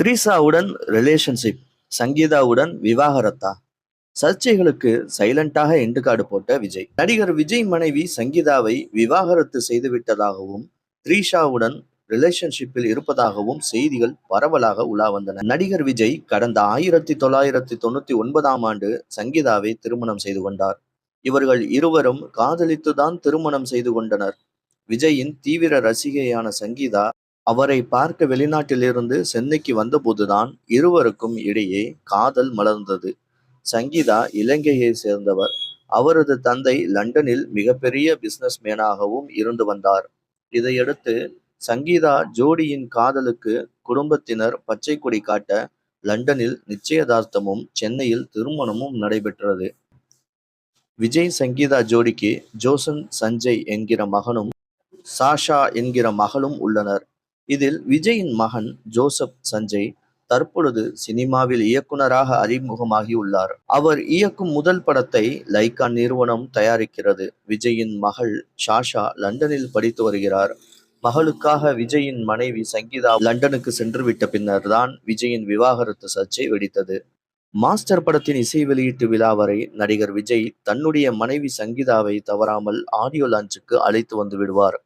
த்ரீசாவுடன் relationship சங்கீதாவுடன் விவாகரத்தா. சர்ச்சைகளுக்கு சைலண்டாக எண்டுகாடு போட்ட விஜய். நடிகர் விஜய் மனைவி சங்கீதாவை விவாகரத்து செய்துவிட்டதாகவும் த்ரீஷாவுடன் ரிலேஷன்ஷிப்பில் இருப்பதாகவும் செய்திகள் பரவலாக உலா வந்தன. நடிகர் விஜய் கடந்த ஆயிரத்தி தொள்ளாயிரத்தி தொண்ணூத்தி ஒன்பதாம் ஆண்டு சங்கீதாவை திருமணம் செய்து கொண்டார். இவர்கள் இருவரும் காதலித்துதான் திருமணம் செய்து கொண்டனர். விஜயின் தீவிர ரசிகையான சங்கீதா அவரை பார்க்க வெளிநாட்டிலிருந்து சென்னைக்கு வந்தபோதுதான் இருவருக்கும் இடையே காதல் மலர்ந்தது. சங்கீதா இலங்கையை சேர்ந்தவர். அவரது தந்தை லண்டனில் மிகப்பெரிய பிசினஸ் மேனாகவும் இருந்து வந்தார். இதையடுத்து சங்கீதா ஜோடியின் காதலுக்கு குடும்பத்தினர் பச்சை கொடி காட்ட லண்டனில் நிச்சயதார்த்தமும் சென்னையில் திருமணமும் நடைபெற்றது. விஜய் சங்கீதா ஜோடிக்கு ஜோசன் சஞ்சய் என்கிற மகனும் சாஷா என்கிற மகளும் உள்ளனர். இதில் விஜயின் மகன் ஜோசப் சஞ்சய் தற்பொழுது சினிமாவில் இயக்குனராக அறிமுகமாகி உள்ளார் அவர் இயக்கும் முதல் படத்தை லைகா நிறுவனம் தயாரிக்கிறது. விஜயின் மகள் ஷாஷா லண்டனில் படித்து வருகிறார். மகளுக்காக விஜயின் மனைவி சங்கீதா லண்டனுக்கு சென்று விட்ட பின்னர் தான் விஜயின் விவாகரத்து சர்ச்சை வெடித்தது. மாஸ்டர் படத்தின் இசை வெளியீட்டு விழா வரை நடிகர் விஜய் தன்னுடைய மனைவி சங்கீதாவை தவறாமல் ஆடியோ லான்ச்சுக்கு அழைத்து வந்து விடுவார்.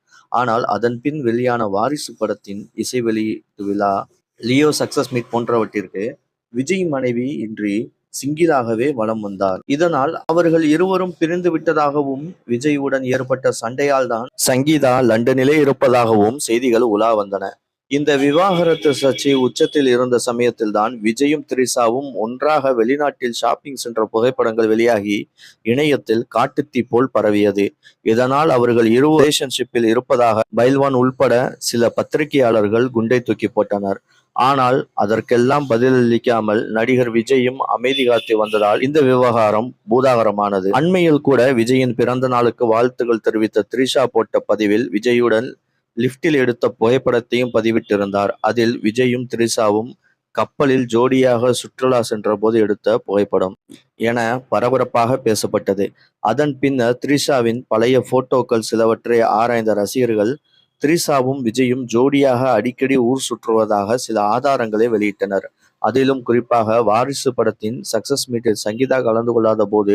ஆனால் அதன் பின் வெளியான வாரிசு படத்தின் இசை வெளியீட்டு விழா லியோ சக்சஸ் மீட் போன்றவற்றிற்கு விஜய் மனைவி இன்றி சிங்கிதாகவே வலம் வந்தார். இதனால் அவர்கள் இருவரும் பிரிந்து விட்டதாகவும் விஜயுடன் ஏற்பட்ட சண்டையால் தான் சங்கீதா லண்டனிலே இருப்பதாகவும் செய்திகள் உலா வந்தன. இந்த விவாகரத்து சர்ச்சை உச்சத்தில் இருந்த சமயத்தில் தான் விஜயும் திரிசாவும் ஒன்றாக வெளிநாட்டில் ஷாப்பிங் சென்ற புகைப்படங்கள் வெளியாகி இணையத்தில் காட்டுத்தீ போல் பரவியது. இதனால் அவர்கள் இரு ரிலேஷன்ஷிப்பில் இருப்பதாக பைல்வான் உள்பட சில பத்திரிகையாளர்கள் குண்டை தூக்கி போட்டனர். ஆனால் அதற்கெல்லாம் பதிலளிக்காமல் நடிகர் விஜயும் அமைதி காத்து வந்ததால் இந்த விவகாரம் பூதாகரமானது. அண்மையில் கூட விஜயின் பிறந்த நாளுக்கு வாழ்த்துகள் தெரிவித்த த்ரிஷா போட்ட பதிவில் விஜயுடன் லிப்டில் எடுத்த புகைப்படத்தையும் பதிவிட்டிருந்தார். அதில் விஜயும் த்ரிஷாவும் கப்பலில் ஜோடியாக சுற்றுலா சென்றபோது எடுத்த புகைப்படம் என பரபரப்பாக பேசப்பட்டது. அதன் பின்னர் த்ரிஷாவின் பழைய போட்டோக்கள் சிலவற்றை ஆராய்ந்த ரசிகர்கள் த்ரிஷாவும் விஜயும் ஜோடியாக அடிக்கடி ஊர் சுற்றுவதாக சில ஆதாரங்களை வெளியிட்டனர். அதிலும் குறிப்பாக வாரிசு படத்தின் சக்சஸ் மீட்டில் சங்கீதா கலந்து கொள்ளாத போது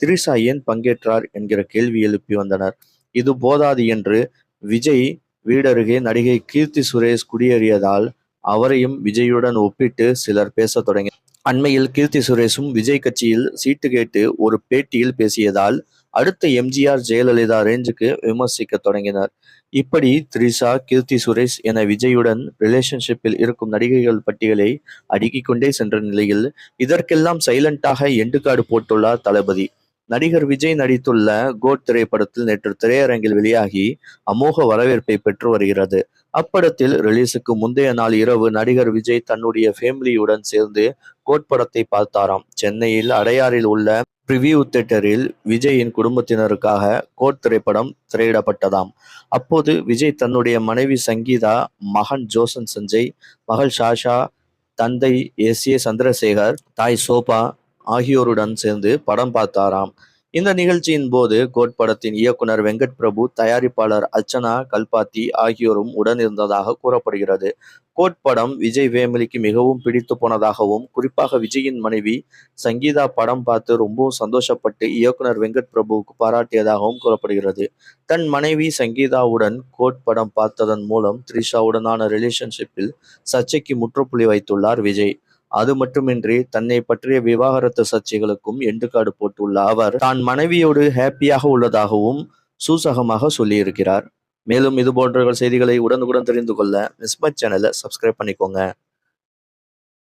த்ரிஷா ஏன் பங்கேற்றார் என்கிற கேள்வி எழுப்பி வந்தனர். இது போதாது என்று விஜய் வீடருகே நடிகை கீர்த்தி சுரேஷ் குடியேறியதால் அவரையும் விஜயுடன் ஒப்பிட்டு சிலர் பேசத் தொடங்கி அண்மையில் கீர்த்தி சுரேஷும் விஜய் கட்சியில் சீட்டு கேட்டு ஒரு பேட்டியில் பேசியதால் அடுத்த எம்ஜிஆர் ஜெயலலிதா ரேஞ்சுக்கு விமர்சிக்க தொடங்கினர். இப்படி த்ரிஷா கீர்த்தி சுரேஷ் என விஜயுடன் ரிலேஷன்ஷிப்பில் இருக்கும் நடிகைகள் பட்டியலை அடுக்கிக் கொண்டே சென்ற நிலையில் இதற்கெல்லாம் சைலண்டாக எண்டுகாடு போட்டுள்ளார் தளபதி. நடிகர் விஜய் நடித்துள்ள கோட் திரைப்படத்தில் நேற்று திரையரங்கில் வெளியாகி அமோக வரவேற்பை பெற்று வருகிறது. அப்படத்தில் ரிலீஸுக்கு முந்தைய நாள் இரவு நடிகர் விஜய் தன்னுடைய ஃபேமிலியுடன் சேர்ந்து கோட் படத்தை பார்த்தாராம். சென்னையில் அடையாறில் உள்ள பிரிவியூ தியேட்டரில் விஜயின் குடும்பத்தினருக்காக கோட் திரைப்படம் திரையிடப்பட்டதாம். அப்போது விஜய் தன்னுடைய மனைவி சங்கீதா மகன் ஜோசன் சஞ்சய் மகள் ஷாஷா தந்தை எஸ் ஏ சந்திரசேகர் தாய் சோபா ஆகியோருடன் சேர்ந்து படம் பார்த்தாராம். இந்த நிகழ்ச்சியின் போது கோட் படத்தின் இயக்குனர் வெங்கட் பிரபு தயாரிப்பாளர் அர்ச்சனா கல்பாத்தி ஆகியோரும் உடன் இருந்ததாக கூறப்படுகிறது. கோட் படம் விஜய் வேமலிக்கு மிகவும் பிடித்து போனதாகவும் குறிப்பாக விஜயின் மனைவி சங்கீதா படம் பார்த்து ரொம்பவும் சந்தோஷப்பட்டு இயக்குனர் வெங்கட் பிரபுவுக்கு பாராட்டியதாகவும் கூறப்படுகிறது. தன் மனைவி சங்கீதாவுடன் கோட் படம் பார்த்ததன் மூலம் த்ரிஷாவுடனான ரிலேஷன்ஷிப்பில் சர்ச்சைக்கு முற்றுப்புள்ளி வைத்துள்ளார் விஜய். அது மட்டுமின்றி தன்னை பற்றிய விவாகரத்து சர்ச்சைகளுக்கும் எண்டுக்காடு போட்டுள்ள அவர் தான் மனைவியோடு ஹாப்பியாக உள்ளதாகவும் சூசகமாக சொல்லியிருக்கிறார். மேலும் இது போன்ற செய்திகளை உடனுக்குடன் தெரிந்து கொள்ள மிஸ்மட் சேனலை சப்ஸ்கிரைப் பண்ணிக்கோங்க.